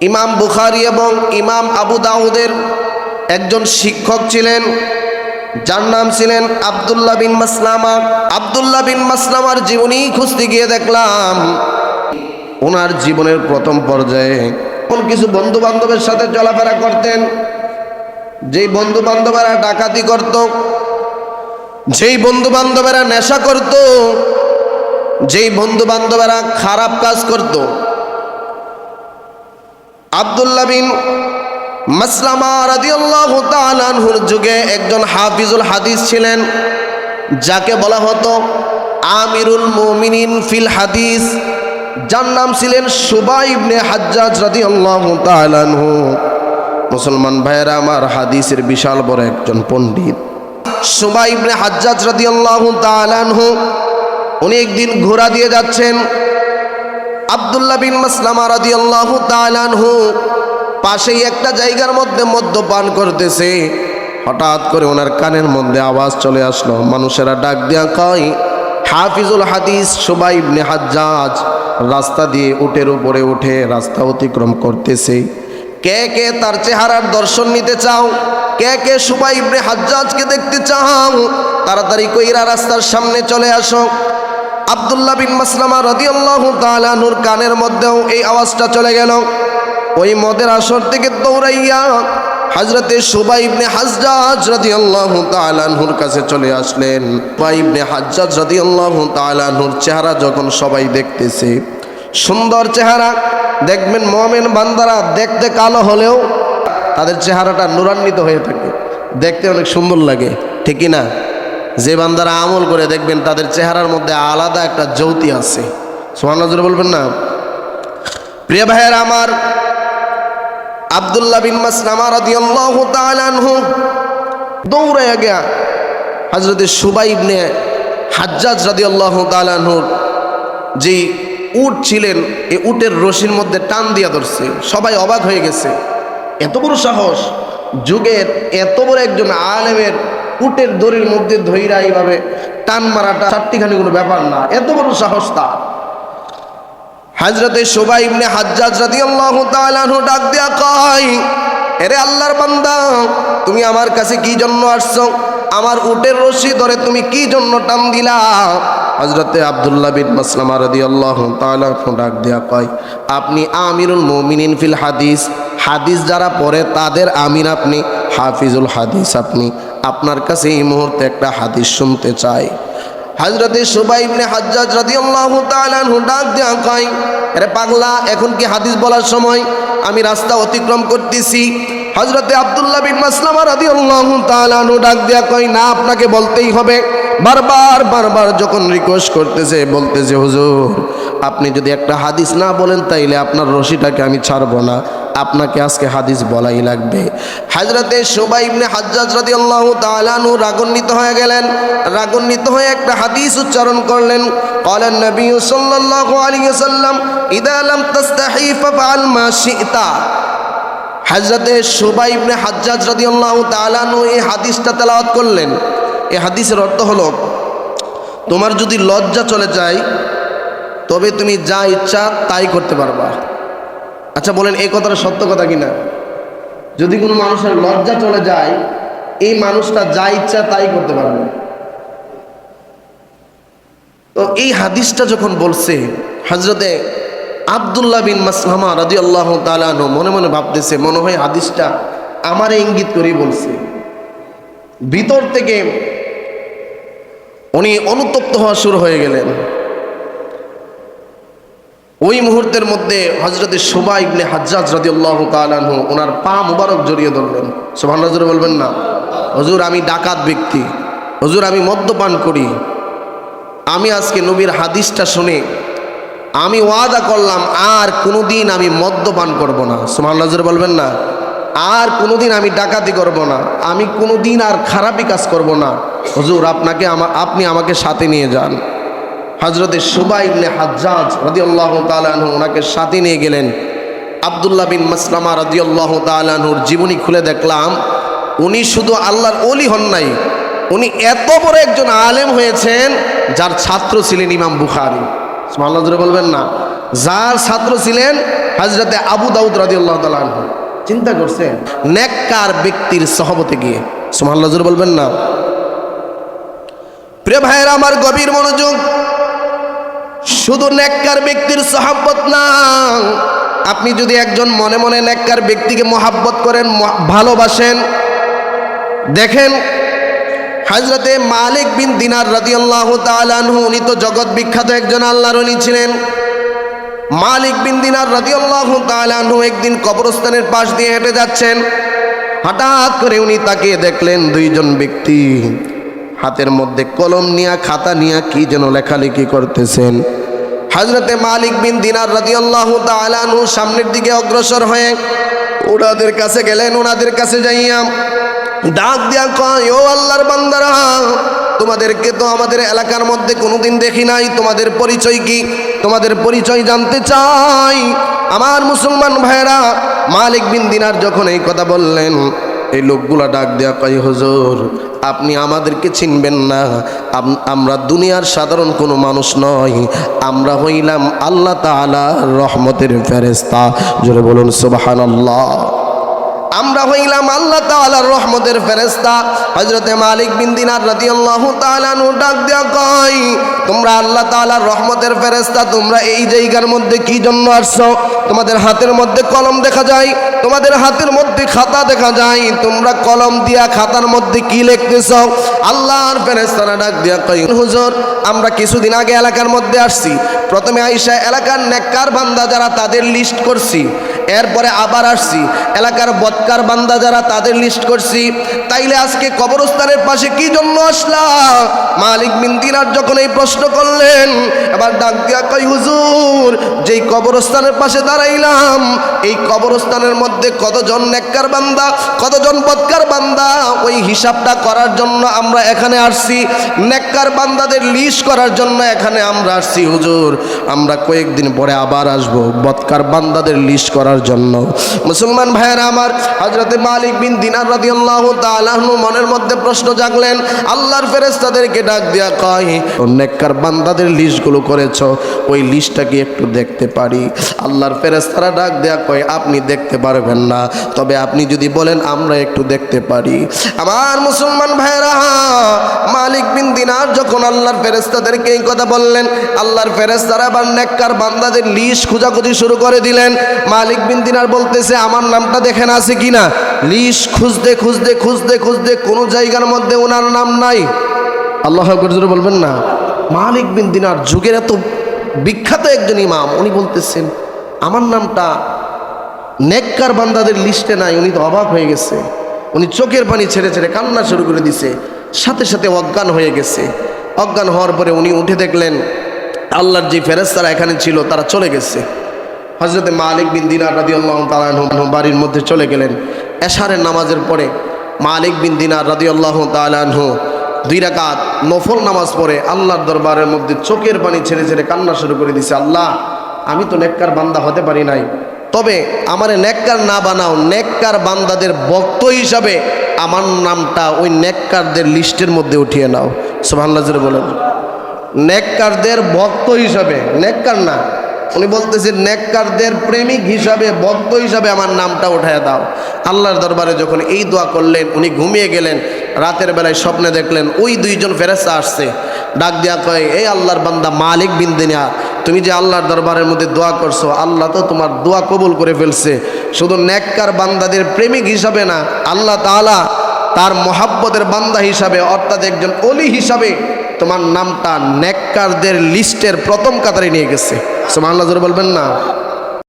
ইমাম বুখারি এবং ইমাম আবু দাউদের একজন শিক্ষক ছিলেন, যার নাম ছিলেন আবদুল্লাহ বিন মাসলামা। আবদুল্লাহ বিন মাসলামার জীবনী খুঁজতে গিয়ে দেখলাম, ওনার জীবনের প্রথম পর্যায়ে কোন কিছু বন্ধু বান্ধবের সাথে চলাফেরা করতেন, যেই বন্ধু বান্ধবেরা ডাকাতি করত, যেই বন্ধু বান্ধবেরা নেশা করত, যেই বন্ধু বান্ধবেরা খারাপ কাজ করতো। আবদুল্লাহ বিন মাসলামা রাদিয়াল্লাহু তাআলা আনহুর যুগে একজন হাফিজুল হাদিস ছিলেন, যাকে বলা হতো আমিরুল মুমিনিন ফিল হাদিস। যার নাম ছিলেন সুবাই ইবনে হাজ্জাজ রাদিয়াল্লাহু তাআলা আনহু। মুসলমান ভাইয়েরা, আমার হাদিসের বিশাল বড় একজন পণ্ডিত। সুবাই ইবনে হাজ্জাজ রাদিয়াল্লাহু তাআলা আনহু, উনি একদিন ঘোড়া দিয়ে যাচ্ছেন। আবদুল্লাহ বিন মাসলামা রাদিয়াল্লাহু তাআলা আনহু পাশেই একটা জায়গার মধ্যে মদ্যপান করতেছে। হঠাৎ করে ওনার কানের মধ্যে আওয়াজ চলে আসলো। মানুষেরা ডাক দিয়া কয়, হাফিজুল হাদিস সুবাই ইবনে হাজ্জাজ রাস্তা দিয়ে উটের উপরে উঠে রাস্তা অতিক্রম করতেছে। কে কে তার চেহারার দর্শন নিতে চাও? কে কে সুবাই ইবনে হাজ্জাজকে দেখতে চাও? তাড়াতাড়ি কইরা রাস্তার সামনে চলে আসো। আবদুল্লাহ বিন মাসলামা রদিয়াল্লাহু তাআলাহুর কানের মধ্যেও এই আওয়াজটা চলে গেল। ওই মদের আসর থেকে দৌড়াইয়া হজরতে সুবাই ইবনে হাজ্জাজ রাদিয়াল্লাহু তাআলাহুর কাছে চলে আসলেন। সুবাই ইবনে হাজ্জাজ রাদিয়াল্লাহু তাআলাহুর চেহারা যখন সবাই দেখতেছে, সুন্দর চেহারা, দেখবেন মোমেন বান্দারা দেখতে কালো হলেও তাদের চেহারাটা নুরান্বিত হয়ে থাকে, দেখতে অনেক সুন্দর লাগে ঠিকই না? যে বান্দারা আমল করে দেখবেন তাদের চেহারার মধ্যে আলাদা একটা জ্যোতি আছে। সোহান নজরে বলবেন না? প্রিয় ভাইয়ের আমার, আবদুল্লাহ বিন মাসলামা রাদিয়াল্লাহু তাআলা আনহু দৌড়াইয়া গিয়া হযরত সুবাই ইবনে হাজ্জাজ রাদিয়াল্লাহু তাআলা আনহুর যেই উট ছিলেন এই উটের রশির মধ্যে টান দিয়া ধরছে, সবাই অবাক হয়ে গেছে। এত বড় সাহস, যুগের এত বড় একজন আলেমের উটের দড়ির মধ্যে ধৈরা এইভাবে টান মারাটা চারটিখানি কোনো ব্যাপার না। এত বড় সাহস তা হাজরতে সোবাই ইবনে হাজ্জাজ রাদিয়াল্লাহু তাআলা ডাক দিয়া কয়, এরে আল্লাহর বান্দা, তুমি আমার কাছে কি জন্য আসছো? আমার উটের রশি ধরে তুমি কি জন্য টান দিলা? হজরতে আবদুল্লাহ বিন মাসলামা তাআলা আনহু ডাক দিয়া কয়, আপনি আমিরুল মুমিনিন ফিল হাদিস। হাদিস যারা পড়ে তাদের আমির আপনি, হাফিজুল হাদিস আপনি। আপনার কাছে এই মুহূর্তে একটা হাদিস শুনতে চাই। হাজরতে সুবাই ইবনে হাজ্জাজ রাদিয়াল্লাহু তাআলা ডাক দেয়া কয় পাগলা, এখন কি হাদিস বলার সময়? আমি রাস্তা অতিক্রম করতেছি হজরতে আবদুল্লাহ বিন মাসলামা রাদি আল্লাহ তালানু ডাক দেয়া কয়, না, আপনাকে বলতেই হবে। বারবার বারবার যখন রিকোয়েস্ট করতেছে, বলতেছে, হুজুর, আপনি যদি একটা হাদিস না বলেন, তাইলে আপনার রশিটাকে আমি ছাড়বো না। আপনাকে আজকে হাদিস বলাই লাগবে। হাজরাতে সোবাই ইবনে হাজ্জাজ রাদি আল্লাহ তালানু রাগন্বিত হয়ে গেলেন। রাগন্বিত হয়ে একটা হাদিস উচ্চারণ করলেন। কলেন, নবী সাল্লাহ আলাইহি সাল্লাম ইদা আলম তস্তাহিফা ফাফআল মা শি'তা। হাজরাতে সুবাই ইবনে হাজ্জাজ রাদিয়াল্লাহু তাআলানু এই হাদিসটা তেলাওয়াত করলেন। এই হাদিসের অর্থ হলো, তোমার যদি লজ্জা চলে যায়, তবে তুমি যা ইচ্ছা তাই করতে পারবা। আচ্ছা বলেন, এই কথাটা সত্য কথা কিনা? যদি কোনো মানুষের লজ্জা চলে যায়, এই মানুষটা যা ইচ্ছা তাই করতে পারবে। তো এই হাদিসটা যখন বলছে হজরতে আবদুল্লাহ বিন মাসলামা রাজি আল্লাহ তালানো মনে মনে ভাবতেছে, মনে হয় হাদিসটা আমার ইঙ্গিত করেই বলছে। ভিতর থেকে উনি অনুতপ্ত হওয়া শুরু হয়ে গেলেন। ওই মুহূর্তের মধ্যে হজরতের শোভা ইবনে হাজ্জাজ রাদিয়াল্লাহু তাআলাহু ওনার পা মুবারক জড়িয়ে ধরলেন। সুবহানাল্লাহ, জোরে বলবেন না। হজুর, আমি ডাকাত ব্যক্তি। হজুর, আমি মদ্যপান করি। আমি আজকে নবীর হাদিসটা শুনে আমি ওয়াদা করলাম, আর কোনোদিন আমি মদ্যপান করব না। সুবহানাল্লাহ, জোরে বলবেন না। আর কোনোদিন আমি ডাকাতি করব না। আমি কোনোদিন আর খারাপই কাজ করব না। হজুর, আপনাকে আমা আপনি আমাকে সাথে নিয়ে যান। হজরতে সুবা ইবনে হাজ্জাজ রদিয়াল্লাহ তালাহু ওনাকে সাথে নিয়ে গেলেন। আবদুল্লাহ বিন মাসলামা রদিয়াল্লাহ তালাহুর জীবনী খুলে দেখলাম। উনি শুধু আল্লাহর অলি হন নাই, উনি এত বড় একজন আলেম হয়েছেন, যার ছাত্র ছিলেন ইমাম বুখারি। আল্লাহ বলবেন না। যার ছাত্র ছিলেন হাজরতে আবু দাউদ রাদিয়াল্লাহু তাআলা আনহু। চিন্তা করছেন, নেককার ব্যক্তির সহবতে গিয়ে। জোরে বলবেন না। প্রিয় ভাইয়েরা, আমার গভীর মনোযোগ। শুধু নেককার ব্যক্তির সহাব্বত না, আপনি যদি একজন মনে মনে নেককার ব্যক্তিকে মহাব্বত করেন ভালোবাসেন, দেখেন হাজরতে মালিক বিন দিনার রাদিয়াল্লাহু তাআলা আনহু, উনি তো জগৎ বিখ্যাত একজন আল্লাহর উনি ছিলেন। মালিক বিন দিনার রাদিয়াল্লাহু তাআলা আনহু একদিন কবরস্থানের পাশ দিয়ে হেঁটে যাচ্ছেন। হঠাৎ করে উনি তাকিয়ে দেখলেন দুইজন ব্যক্তি। হাতের মধ্যে কলম নিয়া, খাতা নিয়া কি যেন লেখালেখি করতেছেন। হাজরতে মালিক বিন দিনার রাদিয়াল্লাহু তাআলা আনহু সামনের দিকে অগ্রসর হয়ে, ওনাদের কাছে গেলেন, ওনাদের কাছে যাইয়া ডাক দিয়া কয়, ও আল্লাহর বান্দারা, তোমাদেরকে তো আমাদের এলাকার মধ্যে কোনোদিন দেখি নাই। তোমাদের পরিচয় কি? তোমাদের পরিচয় জানতে চাই। আমার মুসলমান ভাইরা মালিক বিন দিনার যখন এই কথা বললেন, এই লোকগুলা ডাক দেয়া কয়, হুজুর, আপনি আমাদেরকে চিনবেন না। আমরা দুনিয়ার সাধারণ কোনো মানুষ নয় আমরা হইলাম আল্লাহ তাআলা রহমতের ফেরেস্তা জোরে বলুন, সুবহানাল্লাহ। আমরা হইলাম আল্লাহ তাআলার রহমতের ফেরেশতা। হযরতে মালিক বিন দিনার রাদিয়াল্লাহু তাআলা নু ডাক দিয়া কয়, তোমরা আল্লাহ তাআলার রহমতের ফেরেশতা, তোমরা এই জায়গার মধ্যে কি জন্য আসছো? তোমাদের হাতের মধ্যে কলম দেখা যায়, তোমাদের হাতের মধ্যে খাতা দেখা যায়, তোমরা কলম দিয়া খাতার মধ্যে কি লিখতেছ? আল্লাহর ফেরেশতারা ডাক দিয়া কয়, হুজুর, আমরা কিছুদিন আগে এলাকার মধ্যে আসছি। প্রথমে আইসা এলাকার নেককার বান্দা যারা তাদের লিস্ট করছি। এরপরে আবার আসছি। এলাকার বৎকার বান্দা যারা তাদের লিস্ট করছি। তাইলে আজকে কবরস্থানের পাশে কি জন্য আসলা? মালিক বিন যখন এই প্রশ্ন করলেন এবার ডাক দিয়া কই হুজুর, যেই কবরস্থানের পাশে দাঁড়াইলাম, এই কবরস্থানের মধ্যে কতজন নেককার বান্দা, কতজন বৎকার বান্দা? ওই হিসাবটা করার জন্য আমরা এখানে আসছি। নেককার বান্দাদের লিস্ট করার জন্য এখানে আমরা আসছি, হুজুর। আমরা কয়েকদিন পরে আবার আসব বৎকার বান্দাদের লিস্ট করার জন্য। মুসলমান ভাইয়েরা আমার হজরতে মালিক বিন দিনার রাদিয়াল্লাহু তাআলা আনহু মনের মধ্যে প্রশ্ন জাগলেন, আল্লাহর ফেরেশতাদেরকে ডাক দিয়া কয় নেককার বান্দাদের লিস্টগুলো করেছ, ওই লিস্টটা কি একটু দেখতে পারি। আল্লাহর ফেরেশতারা ডাক দেয়া কয়, আপনি দেখতে পারবেন না। তবে আপনি যদি বলেন, আমরা একটু দেখতে পারি। আমার মুসলমান ভাইয়েরা, মালিক বিন দিনার যখন আল্লাহর ফেরেশতাদেরকে এই কথা বললেন, আল্লাহর ফেরেশতারা আবার নেককার বান্দাদের লিস্ট খোঁজাখুঁজি শুরু করে দিলেন। মালিক বিন দিনার বলতেছে, আমার নামটা দেখেন আছে কিনা? লিস্ট খুঁজতে খুঁজতে খুঁজতে খুঁজতে কোনো জায়গার মধ্যে ওনার নাম নাই। আল্লাহ বলবেন না? মালিক বিন দিনার যুগের এত বিখ্যাত একজন ইমাম, উনি বলতেছেন, আমার নামটা নেককার বান্দাদের লিস্টে নাই, উনি তো অবাক হয়ে গেছে। উনি চোখের পানি ছেড়ে ছেড়ে কান্না শুরু করে দিছে, সাথে সাথে অজ্ঞান হয়ে গেছে। অজ্ঞান হওয়ার পরে উনি উঠে দেখলেন, আল্লাহর যে ফেরেস্তারা এখানে ছিল, তারা চলে গেছে। হজরতে মালিক বিন দিনার রাদি আল্লাহ তালাহ বাড়ির মধ্যে চলে গেলেন। এশারের নামাজের পরে মালিক বিন দিনার রাদি আল্লাহ তালাহ দুই রাকাত নফল নামাজ পড়ে আল্লাহর দরবারের মধ্যে চোখের পানি ছেড়ে ছেড়ে কান্না শুরু করে দিছে, আল্লাহ, আমি তো নেককার বান্দা হতে পারি নাই। তবে আমারে নেককার না বানাও, নেককার বান্দাদের বক্ত হিসাবে আমার নামটা ওই নেককারদের লিস্টের মধ্যে উঠিয়ে নাও। সুবহানাল্লাহ, জোরে বলেন। নেককারদের ভক্ত হিসাবে, নেককার না, উনি বলতেছে, নেককারদের প্রেমিক হিসাবে, ভক্ত হিসাবে আমার নামটা উঠায় দাও। আল্লাহর দরবারে যখন এই দোয়া করলেন, উনি ঘুমিয়ে গেলেন। রাতের বেলায় স্বপ্নে দেখলেন, ওই দুইজন ফেরেস্তা আসছে। ডাক দিয়া কয়, এই আল্লাহর বান্দা মালিক বিন্দিনিয়া তুমি যে আল্লাহর দরবারের মধ্যে দোয়া করছ, আল্লাহ তো তোমার দোয়া কবুল করে ফেলছে। শুধু নেককার বান্দাদের প্রেমিক হিসাবে না, আল্লাহ তাআলা তার মহাব্বতের বান্দা হিসাবে, অর্থাৎ একজন অলি হিসাবে তোমার নামটা নেককারদের লিস্টের প্রথম কাতারে নিয়ে গেছে। সুবহানাল্লাহ, জোরে বলবেন না?